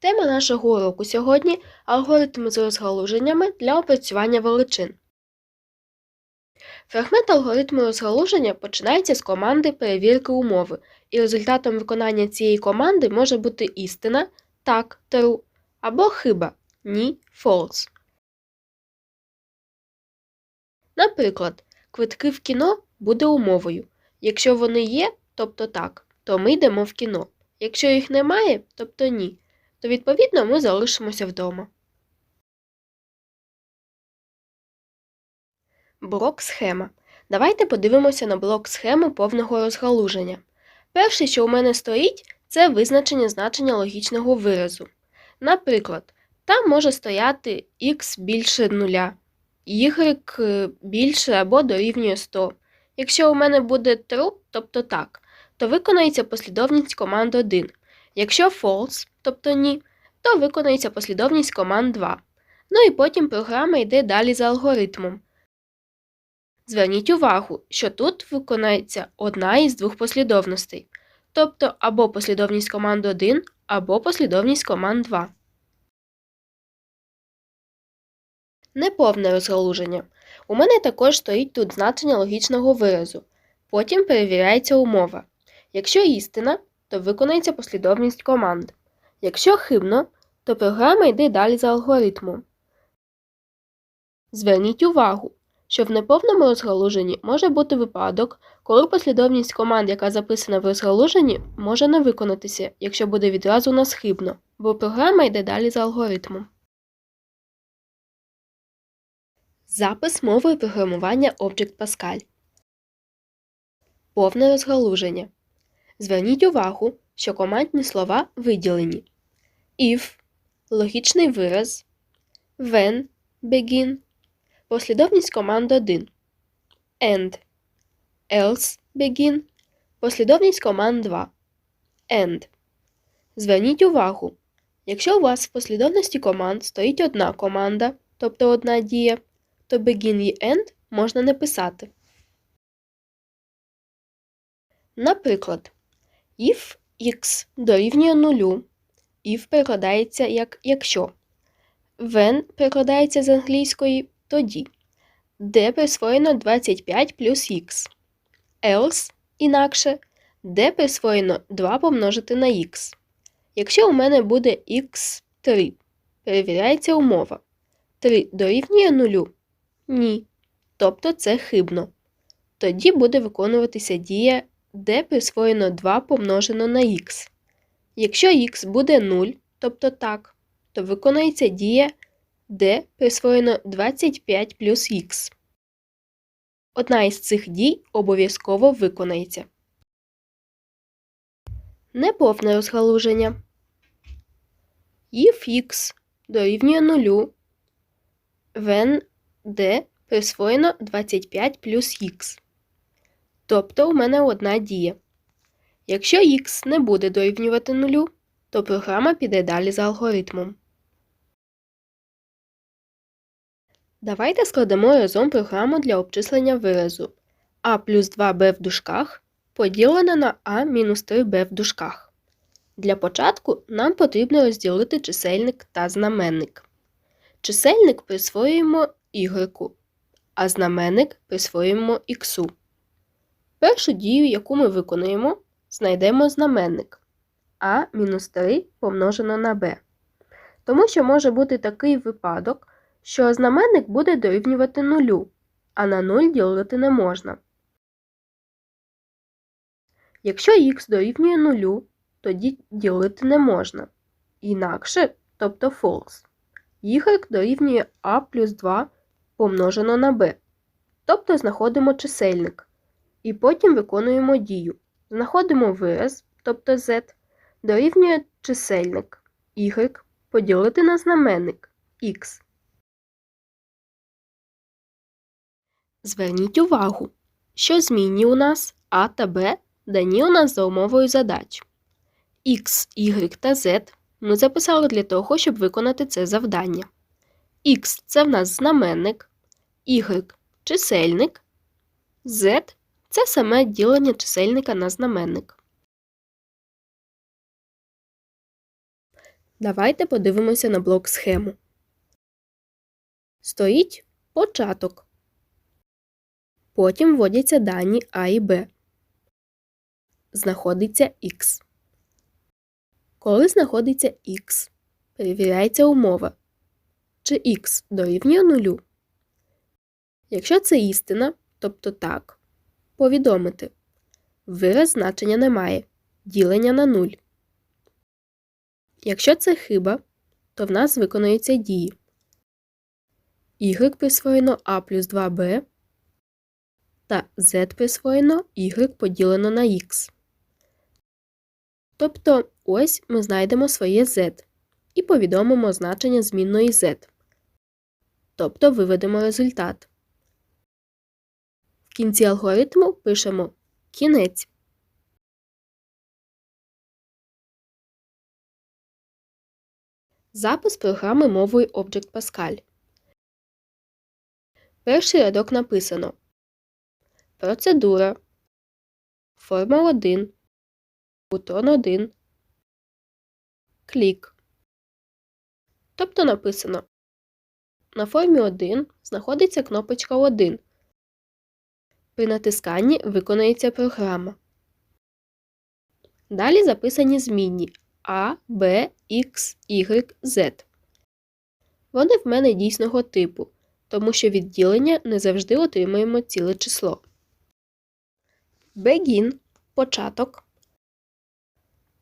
Тема нашого уроку сьогодні алгоритми з розгалуженнями для опрацювання величин. Фрагмент алгоритму розгалуження починається з команди перевірки умови, і результатом виконання цієї команди може бути істина так, true, або хиба ні, false. Наприклад, квитки в кіно буде умовою. Якщо вони є, тобто так, то ми йдемо в кіно. Якщо їх немає, тобто ні, то відповідно ми залишимося вдома. Блок схема. Давайте подивимося на блок схеми повного розгалуження. Перше, що у мене стоїть, це визначення значення логічного виразу. Наприклад, там може стояти x більше нуля, y е, більше або дорівнює 100. Якщо у мене буде true, тобто так, то виконається послідовність команд 1. Якщо false, тобто ні, то виконається послідовність команд 2. Ну і потім програма йде далі за алгоритмом. Зверніть увагу, що тут виконається одна із двох послідовностей, тобто або послідовність команд 1, або послідовність команд 2. Неповне розгалуження. У мене також стоїть тут значення логічного виразу. Потім перевіряється умова. Якщо істина, то виконається послідовність команд. Якщо хибно, то програма йде далі за алгоритмом. Зверніть увагу, що в неповному розгалуженні може бути випадок, коли послідовність команд, яка записана в розгалуженні, може не виконатися, якщо буде відразу нас хибно, бо програма йде далі за алгоритмом. Запис мовою програмування Object Pascal. Повне розгалуження. Зверніть увагу, що командні слова виділені. If логічний вираз, when begin, послідовність команд 1, and, else begin, послідовність команд 2, and. Зверніть увагу, якщо у вас в послідовності команд стоїть одна команда, тобто одна дія, то begin і end можна не писати. Наприклад, if x дорівнює нулю, if перекладається як якщо, when перекладається з англійської тоді, де присвоєно 25 плюс x, else інакше, де присвоєно 2 помножити на x. Якщо у мене буде x3, перевіряється умова. 3 дорівнює нулю? Ні. Тобто це хибно. Тоді буде виконуватися дія де присвоєно 2 помножено на х. Якщо х буде 0, тобто так, то виконається дія де присвоєно 25 плюс х. Одна із цих дій обов'язково виконається. Неповне розгалуження. X дорівнює 0, when d присвоєно 25 плюс х. Тобто у мене одна дія. Якщо х не буде дорівнювати нулю, то програма піде далі за алгоритмом. Давайте складемо разом програму для обчислення виразу а плюс 2b в дужках поділене на а мінус 3b в дужках. Для початку нам потрібно розділити чисельник та знаменник. Чисельник присвоюємо y, а знаменник присвоюємо х. Першу дію, яку ми виконуємо, знайдемо знаменник а-3 помножено на b. Тому що може бути такий випадок, що знаменник буде дорівнювати нулю, а на 0 ділити не можна. Якщо х дорівнює нулю, тоді ділити не можна. Інакше, тобто false. y дорівнює а плюс 2 помножено на b. Тобто знаходимо чисельник. І потім виконуємо дію. Знаходимо вираз, тобто z, дорівнює чисельник y поділити на знаменник x. Зверніть увагу, що змінні у нас а та b дані у нас за умовою задач. X, Y та Z ми записали для того, щоб виконати це завдання. X це в нас знаменник, Y чисельник, Z це саме ділення чисельника на знаменник. Давайте подивимося на блок схему. Стоїть початок. Потім вводяться дані А і Б. Знаходиться Х. Коли знаходиться Х, перевіряється умова. Чи Х дорівнює нулю. Якщо це істина, тобто так, повідомити. Вираз значення немає. Ділення на нуль. Якщо це хиба, то в нас виконуються дії. y присвоєно а плюс 2b та z присвоєно y поділено на x. Тобто ось ми знайдемо своє z і повідомимо значення змінної z. Тобто виведемо результат. Кінці алгоритму пишемо кінець. Запис програми мовою Object Pascal. Перший рядок написано Процедура Форма 1 Бутон 1 Клік. Тобто написано На формі 1 знаходиться кнопочка 1. При натисканні виконується програма. Далі записані змінні А, Б, Х, Y, Z. Вони в мене дійсного типу, тому що від ділення не завжди отримуємо ціле число. Begin – початок.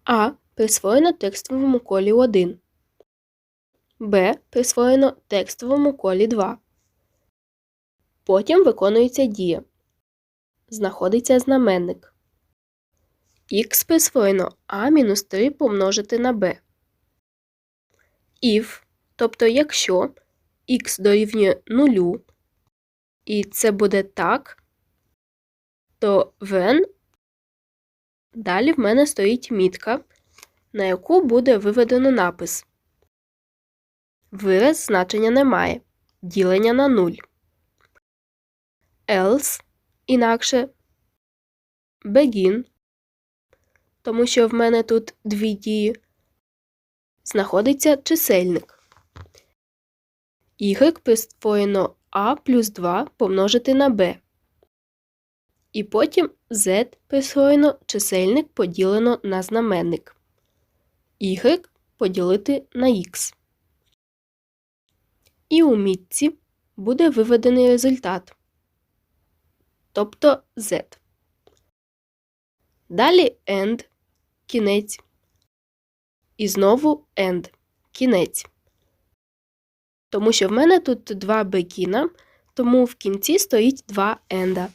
А присвоєно текстовому колі 1. Б присвоєно текстовому колі 2. Потім виконується дія. Знаходиться знаменник. Х присвоєно а-3 помножити на b. If, тобто якщо х дорівнює 0, і це буде так, то when далі в мене стоїть мітка, на яку буде виведено напис. Вираз значення немає. Ділення на 0. Else, інакше begin, тому що в мене тут дві дії, знаходиться чисельник. Y присвоєно a плюс 2 помножити на b. І потім z присвоєно чисельник поділено на знаменник. Y поділити на x. І у мітці буде виведений результат, тобто z. Далі end кінець. І знову end кінець. Тому що в мене тут два бекіна, тому в кінці стоїть два енда.